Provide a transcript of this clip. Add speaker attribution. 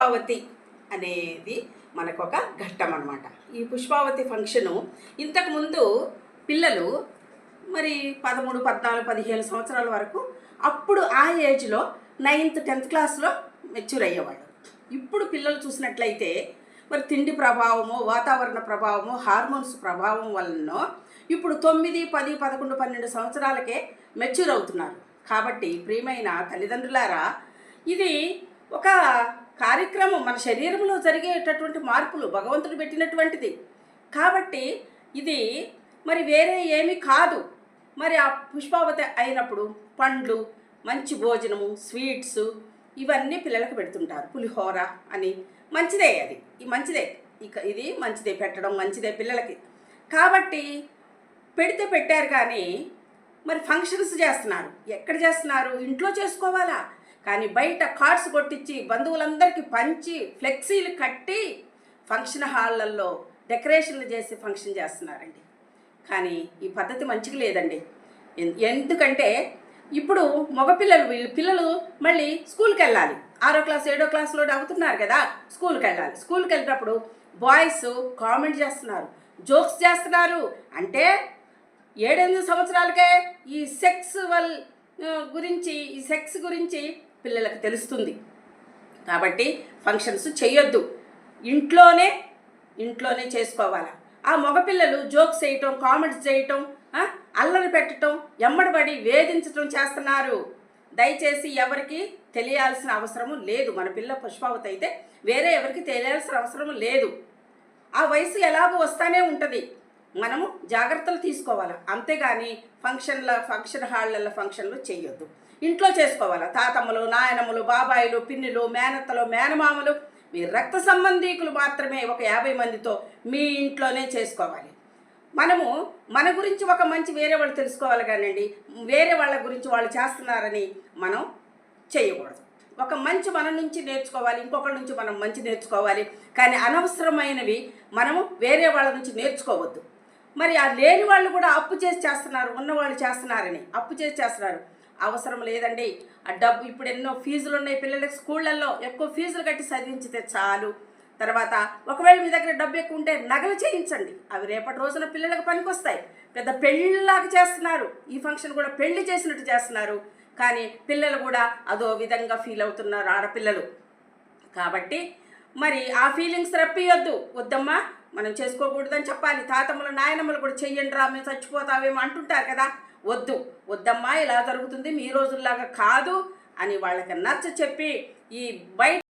Speaker 1: పుష్పావతి అనేది మనకు ఒక ఘట్టం అనమాట ఈ పుష్పావతి ఫంక్షను ఇంతకుముందు పిల్లలు మరి పదమూడు పద్నాలుగు పదిహేను సంవత్సరాల వరకు అప్పుడు ఆ ఏజ్లో నైన్త్ టెన్త్ క్లాస్లో మెచ్యూర్ అయ్యేవాళ్ళు. ఇప్పుడు పిల్లలు చూసినట్లయితే మరి తిండి ప్రభావము వాతావరణ ప్రభావము హార్మోన్స్ ప్రభావం వలన ఇప్పుడు తొమ్మిది పది పదకొండు పన్నెండు సంవత్సరాలకే మెచ్యూర్ అవుతున్నారు. కాబట్టి ప్రియమైన తల్లిదండ్రులారా ఇది ఒక కార్యక్రమం మన శరీరంలో జరిగేటటువంటి మార్పులు భగవంతుడు పెట్టినటువంటిది. కాబట్టి ఇది మరి వేరే ఏమీ కాదు. మరి ఆ పుష్పావతి అయినప్పుడు పండ్లు మంచి భోజనము స్వీట్స్ ఇవన్నీ పిల్లలకు పెడుతుంటారు. పులిహోర అని మంచిదే అది. ఈ మంచిదే. ఇక ఇది మంచిదే పెట్టడం మంచిదే పిల్లలకి. కాబట్టి పెడితే పెట్టారు కానీ మరి ఫంక్షన్స్ చేస్తున్నారు. ఎక్కడ చేస్తున్నారు? ఇంట్లో చేసుకోవాలా? కానీ బయట కార్డ్స్ కొట్టించి బంధువులందరికీ పంచి ఫ్లెక్సీలు కట్టి ఫంక్షన్ హాళ్ళల్లో డెకరేషన్లు చేసి ఫంక్షన్ చేస్తున్నారండి. కానీ ఈ పద్ధతి మంచిగా లేదండి. ఎన్- ఎందుకంటే ఇప్పుడు మగపిల్లలు వీళ్ళు పిల్లలు మళ్ళీ స్కూల్కి వెళ్ళాలి ఆరో క్లాస్ ఏడో క్లాస్లో అవుతున్నారు కదా స్కూల్కి వెళ్ళాలి స్కూల్కి వెళ్ళినప్పుడు బాయ్స్ కామెంట్ చేస్తున్నారు జోక్స్ చేస్తున్నారు. అంటే ఏడెనిమిది సంవత్సరాలకే ఈ సెక్స్ వల్ గురించి ఈ సెక్స్ గురించి పిల్లలకు తెలుస్తుంది. కాబట్టి ఫంక్షన్స్ చేయొద్దు ఇంట్లోనే ఇంట్లోనే చేసుకోవాలి. ఆ మగపిల్లలు జోక్స్ చేయటం కామెంట్స్ చేయటం అల్లరి పెట్టడం ఎమ్మడబడి వేధించటం చేస్తున్నారు. దయచేసి ఎవరికి తెలియాల్సిన అవసరము లేదు. మన పిల్ల పుష్పావతి అయితే వేరే ఎవరికి తెలియాల్సిన అవసరం లేదు. ఆ వయసు ఎలాగో వస్తానే ఉంటుంది. మనము జాగ్రత్తలు తీసుకోవాలి. అంతేగాని ఫంక్షన్ల ఫంక్షన్ హాళ్ళల్లో ఫంక్షన్లు చేయొద్దు ఇంట్లో చేసుకోవాలి? తాతమ్మలు నాయనమ్మలు బాబాయిలు పిన్నులు మేనత్తలు మేనమామలు మీ రక్త సంబంధీకులు మాత్రమే ఒక యాభై మందితో మీ ఇంట్లోనే చేసుకోవాలి. మనము మన గురించి ఒక మంచి వేరే వాళ్ళు తెలుసుకోవాలి కానివ్వండి వేరే వాళ్ళ గురించి వాళ్ళు చేస్తున్నారని మనం చేయకూడదు ఒక మంచి మన నుంచి నేర్చుకోవాలి ఇంకొకరి నుంచి మనం మంచి నేర్చుకోవాలి. కానీ అనవసరమైనవి మనము వేరే వాళ్ళ నుంచి నేర్చుకోవద్దు. మరి ఆ లేని వాళ్ళు కూడా అప్పు చేసి చేస్తున్నారు ఉన్నవాళ్ళు చేస్తున్నారని అప్పు చేసి చేస్తున్నారు. అవసరం లేదండి. ఆ డబ్బు ఇప్పుడు ఎన్నో ఫీజులు ఉన్నాయి పిల్లలకి స్కూళ్ళల్లో ఎక్కువ ఫీజులు కట్టి చదివించితే చాలు. తర్వాత ఒకవేళ మీ దగ్గర డబ్బు ఎక్కువ ఉంటే నగలు చేయించండి. అవి రేపటి రోజున పిల్లలకు పనికొస్తాయి. పెద్ద పెళ్ళిలాగా చేస్తున్నారు. ఈ ఫంక్షన్ కూడా పెళ్ళి చేసినట్టు చేస్తున్నారు. కానీ పిల్లలు కూడా అదో విధంగా ఫీల్ అవుతున్నారు ఆడపిల్లలు. కాబట్టి మరి ఆ ఫీలింగ్స్ రప్పియొద్దు. వద్దమ్మా. మనం చేసుకోకూడదని చెప్పాలి. తాతమ్మలు నాయనమ్మలు కూడా చెయ్యండి రా మేము చచ్చిపోతావేమో అంటుంటారు కదా. వద్దు వద్దమ్మా ఇలా జరుగుతుంది మీ రోజుల్లాగా కాదు అని వాళ్ళకి నచ్చ చెప్పి ఈ బయట